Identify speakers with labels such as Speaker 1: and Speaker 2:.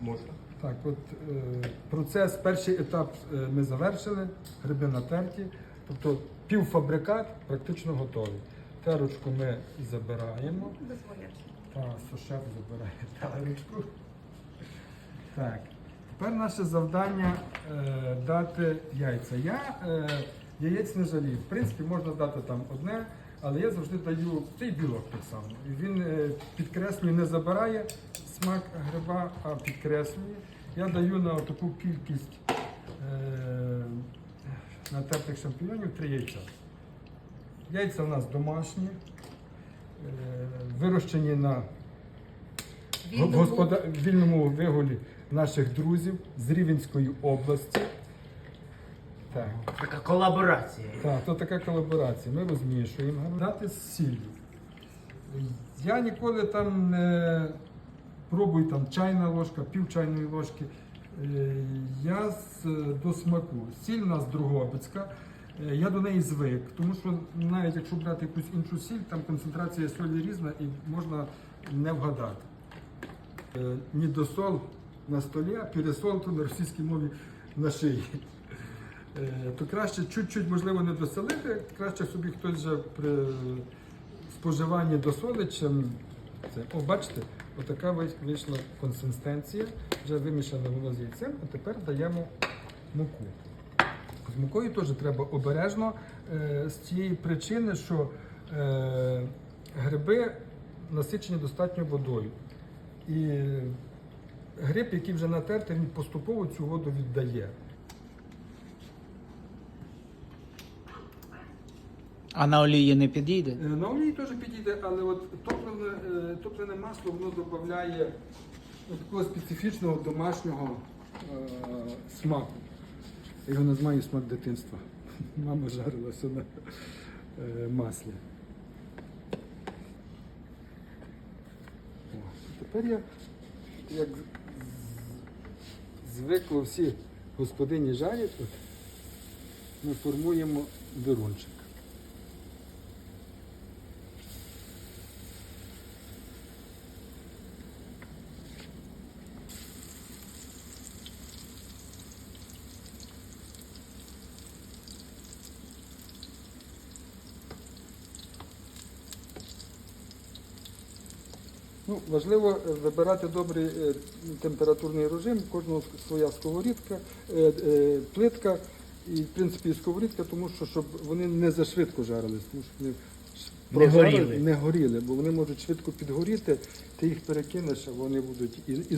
Speaker 1: Можна.
Speaker 2: Так, от е, процес, перший етап е, ми завершили, гриби натерті, тобто півфабрикат практично готовий. Терочку ми забираємо. Так, сушеф забирає терочку. Так. Тепер наше завдання е, дати яйця. Я е, яєць не жалію. В принципі, можна дати там одне, але я завжди даю цей білок так само. Він е, підкреслює, не забирає смак гриба, а підкреслює. Я даю на таку кількість е, натертих шампіньонів три яйця. Яйця в нас домашні, е, вирощені на в господа... вільному вигулі наших друзів з Рівенської області. Так,
Speaker 3: Така колаборація.
Speaker 2: так, то така колаборація. Ми розмішуємо дати з сіллю. Я ніколи там не пробую там чайна ложка, пів чайної ложки. Е, Я з, до смаку. Сіль у нас Другобицька. Е, Я до неї звик, тому що навіть якщо брати якусь іншу сіль, там концентрація солі різна і можна не вгадати. Недосол на столі, а пересол то на російській мові на шиї. Е, То краще чуть-чуть, можливо, не доселити, краще собі хтось вже при споживанні досолить, чим це. О, бачите, отака вий- вийшла консистенція, вже вимішане воно з яйцем, а тепер даємо муку. З мукою теж треба обережно е, з тієї причини, що е, гриби насичені достатньо водою. І гриб, який вже натертий, він поступово цю воду віддає.
Speaker 4: А на олії не підійде?
Speaker 2: Е, На олії теж підійде, але от топлене, е, топлене масло воно додає ну, такого специфічного домашнього е, смаку. Я його називаю смак дитинства. Мама жарилася на е, маслі. Тепер я, як з- звикло всі господині жарять, от, ми формуємо дирунчик. Ну, важливо е, вибирати добрий е, температурний режим, кожного своя сковорідка, е, плитка і, в принципі, і сковорідка, тому що щоб вони не зашвидко жарились, тому що вони
Speaker 3: Не горіли.
Speaker 2: не горіли, бо вони можуть швидко підгоріти, ти їх перекинеш, а вони будуть і